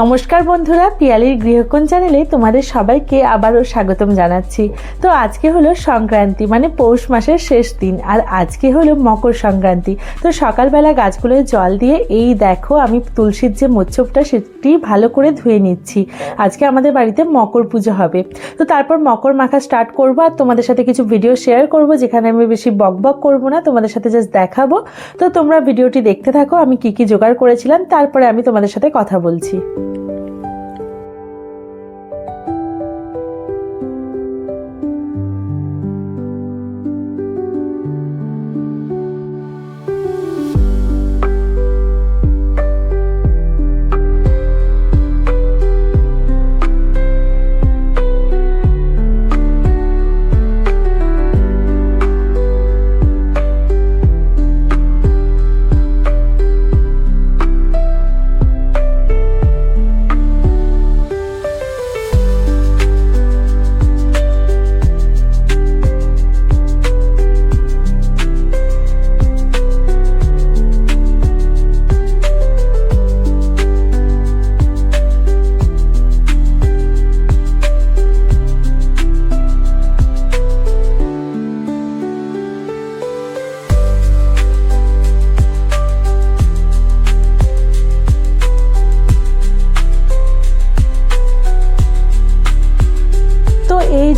নমস্কার বন্ধুরা, পিয়ালির গৃহকোণ চ্যানেলে তোমাদের সবাইকে আবারও স্বাগতম জানাচ্ছি। তো আজকে হলো সংক্রান্তি মানে পৌষ মাসের শেষ দিন, আর আজকে হলো মকর সংক্রান্তি। তো সকালবেলা গাছগুলোয় জল দিয়ে এই দেখো, আমি তুলসীর যে মোচ্ছপটা সেটি ভালো করে ধুয়ে নিচ্ছি। আজকে আমাদের বাড়িতে মকর পুজো হবে। তো তারপর মকর মাখা স্টার্ট করব, আর তোমাদের সাথে কিছু ভিডিও শেয়ার করব, যেখানে আমি বেশি বক বক করব না, তোমাদের সাথে জাস্ট দেখাবো। তো তোমরা ভিডিওটি দেখতে থাকো, আমি কি কি জোগাড় করেছিলাম, তারপরে আমি তোমাদের সাথে কথা বলছি।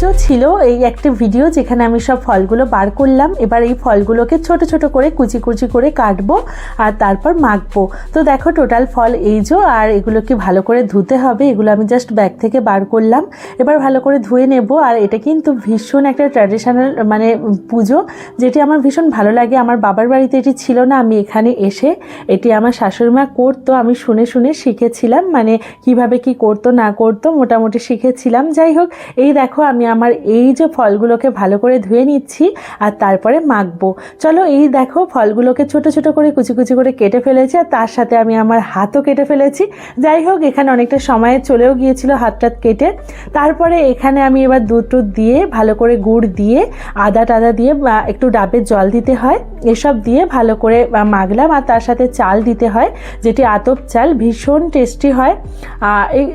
তো ছিল, এই একটা ভিডিও যেখানে আমি সব ফলগুলো বার করলাম। এবার এই ফলগুলোকে ছোট ছোট করে কুচি কুচি করে কাটবো আর তারপর মাখবো। তো দেখো টোটাল ফল এই যে, আর এগুলোকে ভালো করে ধুতে হবে। এগুলো আমি জাস্ট ব্যাগ থেকে বার করলাম। এবার ভালো করে ধুয়ে নেব। আর এটা কিন্তু ভীষণ একটা ট্র্যাডিশনাল মানে পুজো। যেটি আমার ভীষণ ভালো লাগে। আমার বাবার বাড়িতে এটি ছিল না। আমি এখানে এসে এটি আমার শাশুড়ি মা করতো। আমি শুনে শুনে শিখেছিলাম। মানে কীভাবে কি করতো, না করতো, মোটামুটি শিখেছিলাম। যাই হোক, এই দেখো আমি আমার এই যে ফলগুলোকে ভালো করে ধুয়ে নিচ্ছি আর তারপরে মাখবো। চলো এই দেখো ফলগুলোকে ছোট ছোট করে কুচি কুচি করে কেটে ফেলেছি আর তার সাথে আমি আমার হাতও কেটে ফেলেছি। যাই হোক এখানে অনেকটা সময় চলেও গিয়েছিল হাত টাত কেটে। তারপরে এখানে আমি এবার দুধ টুধ দিয়ে ভালো করে গুড় দিয়ে আদা টাদা দিয়ে একটু ডাবের জল দিতে হয়। এসব দিয়ে ভালো করে আহ, মাখলাম আর তার সাথে চাল দিতে হয় যেটি আতপ চাল ভীষণ টেস্টি হয়।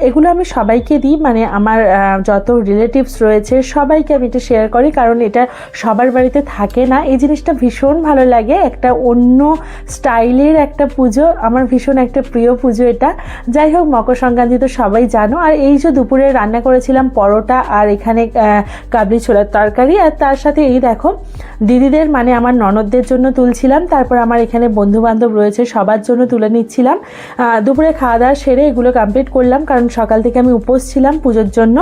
এগুলো আমি সবাইকে দিই মানে আমার যত রিলেটিভস রয়েছে সবাইকে আমি এটা শেয়ার করি কারণ এটা সবার বাড়িতে থাকে না। এই জিনিসটা ভীষণ ভালো লাগে, একটা অন্য স্টাইলের একটা পুজো, আমার ভীষণ একটা প্রিয় পুজো এটা। যাই হোক, মকর সংক্রান্তি তো সবাই জানো। আর এই যে দুপুরে রান্না করেছিলাম পরোটা আর এখানে কাবলি ছোলার তরকারি আর তার সাথে এই দেখো, দিদিদের মানে আমার ননদদের জন্য তুলছিলাম, তারপর আমার এখানে বন্ধু বান্ধব রয়েছে, সবার জন্য তুলে নিচ্ছিলাম। দুপুরে খাওয়া দাওয়া সেরে এগুলো কমপ্লিট করলাম, কারণ সকাল থেকে আমি উপোস ছিলাম পুজোর জন্য।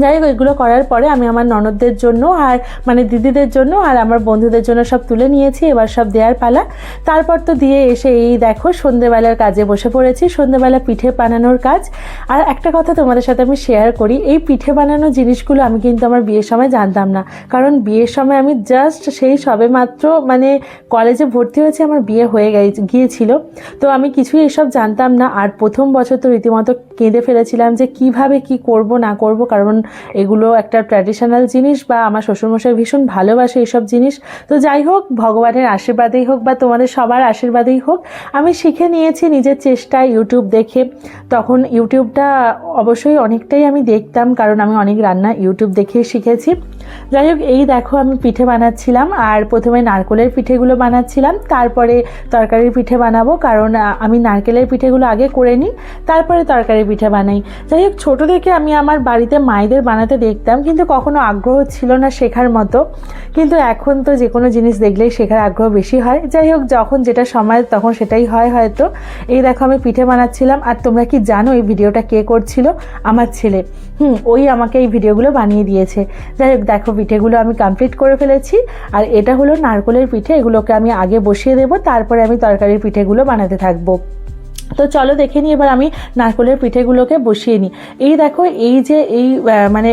যাই হোক এগুলো করার পরে আমি আমার ননদদের জন্য আর মানে দিদিদের জন্য আর আমার বন্ধুদের জন্য সব তুলে নিয়েছি, এবার সব দেওয়ার পালা। তারপর তো দিয়ে এসে এই দেখো সন্ধেবেলার কাজে বসে পড়েছি, সন্ধেবেলা পিঠে বানানোর কাজ। আর একটা কথা তোমাদের সাথে আমি শেয়ার করি, এই পিঠে বানানো জিনিসগুলো আমি কিন্তু আমার বিয়ের সময় জানতাম না। কারণ বিয়ের সময় আমি জাস্ট সেই সবে মাত্র মানে কলেজে ভর্তি হয়েছে, আমার বিয়ে হয়ে গিয়েছিল। তো আমি কিছুই এসব জানতাম না। আর প্রথম বছর তো রীতিমতো কেঁদে ফেলেছিলাম যে কীভাবে কি করব না করব, কারণ এগুলো একটা ট্র্যাডিশনাল জিনিস বা আমার শ্বশুরমশাই ভীষণ ভালোবাসে এইসব জিনিস। তো যাই হোক, ভগবানের আশীর্বাদেই হোক বা তোমাদের সবার আশীর্বাদেই হোক, আমি শিখে নিয়েছি নিজের চেষ্টায় ইউটিউব দেখে। তখন ইউটিউবটা অবশ্যই অনেকটাই আমি দেখতাম, কারণ আমি অনেক রান্না ইউটিউব দেখেই শিখেছি। যাই হোক এই দেখো আমি পিঠে বানাচ্ছিলাম, আর প্রথমে নারকেলের পিঠেগুলো বানাচ্ছিলাম, তারপরে তরকারির পিঠে বানাবো, কারণ আমি নারকেলের পিঠেগুলো আগে করে নিই, তারপরে তরকারি পিঠে বানাই। যাই হোক ছোটো থেকে আমি আমার বাড়িতে মায়েদের বানাতে দেখতাম, কিন্তু কখনো আগ্রহ ছিল না শেখার মতো। কিন্তু এখন তো যে কোনো জিনিস দেখলেই শেখার আগ্রহ বেশি হয়। যাই হোক যখন যেটা সময় তখন সেটাই হয় হয়তো। এই দেখো, আমি পিঠে বানাচ্ছিলাম, আর তোমরা কি জানো এই ভিডিওটা কে করছিল? আমার ছেলে। হুম, ওই আমাকে এই ভিডিওগুলো বানিয়ে দিয়েছে। যাই হোক দেখো, পিঠেগুলো আমি কমপ্লিট করে ফেলেছি। আর এটা হলো নারকলের পিঠে, এগুলোকে আমি আগে বসিয়ে দেবো, তারপরে আমি তরকারির পিঠেগুলো বানাতে থাকব। তো চলো দেখে নিই, এবার আমি নারকলের পিঠেগুলোকে বসিয়ে নিই। এই দেখো, এই যে এই মানে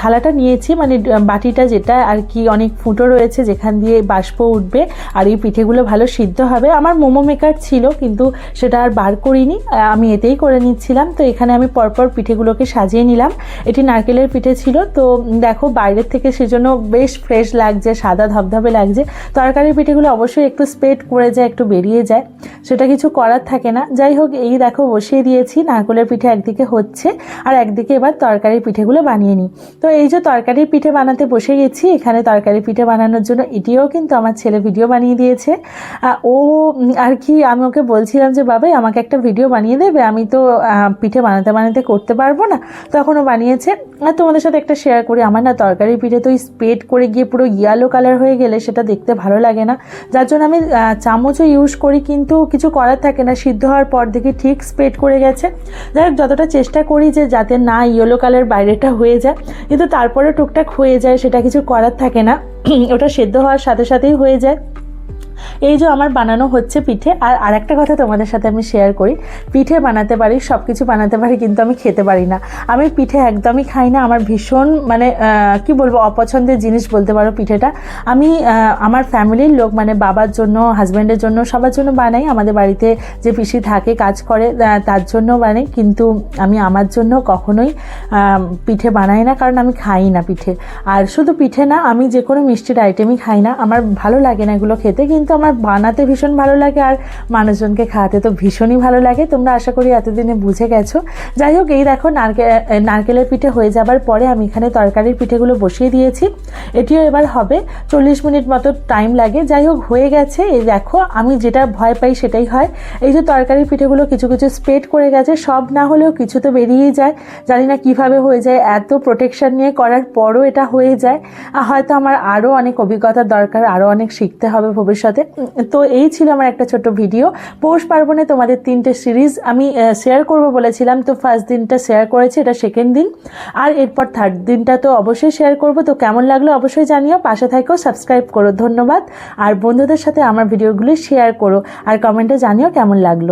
থালাটা নিয়েছি মানে বাটিটা যেটা আর কি অনেক ফুটো রয়েছে, যেখান দিয়ে বাষ্প উঠবে, আর এই পিঠেগুলো ভালো সিদ্ধ হবে। আমার মোমো মেকার ছিল, কিন্তু সেটা আর বার করিনি আমি এতেই করে নিচ্ছিলাম। তো এখানে আমি পরপর পিঠেগুলোকে সাজিয়ে নিলাম। এটি নারকেলের পিঠে ছিল, তো দেখো, বাইরের থেকে সেজন্য বেশ ফ্রেশ লাগছে, সাদা ধবধবে লাগছে। তরকারির পিঠেগুলো অবশ্যই একটু স্প্রেড করে যায়, একটু বেরিয়ে যায়। সেটা কিছু করার থাকে না। যাই যাই হোক, এই দেখো বসিয়ে দিয়েছি। নারকেলের পিঠে একদিকে হচ্ছে আর একদিকে এবার তরকারির পিঠেগুলো বানিয়ে নিই। তো এই যে তরকারির পিঠে বানাতে বসে গেছি, এখানে তরকারি পিঠে বানানোর জন্য এটিও কিন্তু আমার ছেলে ভিডিও বানিয়ে দিয়েছে। ও আর কি, আমি ওকে বলছিলাম যে, বাবাই, আমাকে একটা ভিডিও বানিয়ে দেবে, আমি তো পিঠে বানাতে বানাতে করতে পারব না। তখন ও বানিয়েছে। আর তোমাদের সাথে একটা শেয়ার করি, আমার না তরকারি পিঠে তো স্প্রেড করে গিয়ে পুরো ইয়েলো কালার হয়ে গেলে সেটা দেখতে ভালো লাগে না। যার জন্য আমি চামচও ইউজ করি, কিন্তু কিছু করার থাকে না, সিদ্ধ হওয়ার পর দেখি ঠিক স্প্রেড করে গেছে। যাই হোক, যতটা চেষ্টা করি যে যাতে না ইয়েলো কালার বাইরেটা হয়ে যায়, কিন্তু তারপরে টুকটাক হয়ে যায়, সেটা কিছু করার থাকে না। ওটা সেদ্ধ হওয়ার সাথে সাথেই হয়ে যায়। এই যে আমার বানানো হচ্ছে পিঠে, আর আরেকটা কথা তোমাদের সাথে আমি শেয়ার করি, পিঠে বানাতে পারি সব কিছু বানাতে পারি, কিন্তু আমি খেতে পারি না। আমি পিঠে একদমই খাই না, আমার ভীষণ মানে কি বলব, অপছন্দের জিনিস বলতে পারো পিঠেটা। আমি আমার ফ্যামিলির লোক মানে বাবার জন্য হাজব্যান্ডের জন্য, সবার জন্য বানাই, আমাদের বাড়িতে যে পিসি থাকে, কাজ করে তার জন্য বানাই, কিন্তু আমি আমার জন্য কখনোই পিঠে বানাই না, কারণ আমি খাই না পিঠে। আর শুধু পিঠে না, আমি যে কোনো মিষ্টির আইটেমই খাই না, আমার ভালো লাগে না এগুলো খেতে, কিন্তু আমার বানাতে ভীষণ ভালো লাগে আর মানুষজনকে খাওয়াতে তো ভীষণই ভালো লাগে। তোমরা আশা করি এতদিনে বুঝে গেছো। যাই হোক, এই দেখো নারকেল নারকেলের পিঠে হয়ে যাবার পরে আমি এখানে তরকারির পিঠেগুলো বসিয়ে দিয়েছি। এটিও এবার হবে। চল্লিশ মিনিট মতো টাইম লাগে। যাই হোক, হয়ে গেছে। এই দেখো, আমি যেটা ভয় পাই সেটাই হয়। এই যে তরকারির পিঠেগুলো কিছু কিছু স্প্রেড করে গেছে, সব না হলেও কিছু তো বেরিয়েই যায়। জানি না কীভাবে হয়ে যায়। এত প্রোটেকশন নিয়ে করার পরও এটা হয়ে যায়। হয়তো আমার আরও অনেক অভিজ্ঞতার দরকার, আরও অনেক শিখতে হবে ভবিষ্যতে। তো এই ছিল আমার একটা ছোট ভিডিও। পৌষ পার্বণে তোমাদের তিনটে সিরিজ আমি শেয়ার করব বলেছিলাম। তো ফার্স্ট দিনটা শেয়ার করেছি, এটা সেকেন্ড দিন। আর এরপর থার্ড দিনটা তো অবশ্যই শেয়ার করব। তো কেমন লাগল অবশ্যই জানিও। পাশে থাকো সাবস্ক্রাইব করো, ধন্যবাদ। আর বন্ধুদের সাথে আমার ভিডিওগুলি শেয়ার করো। আর কমেন্টে জানিও কেমন লাগল।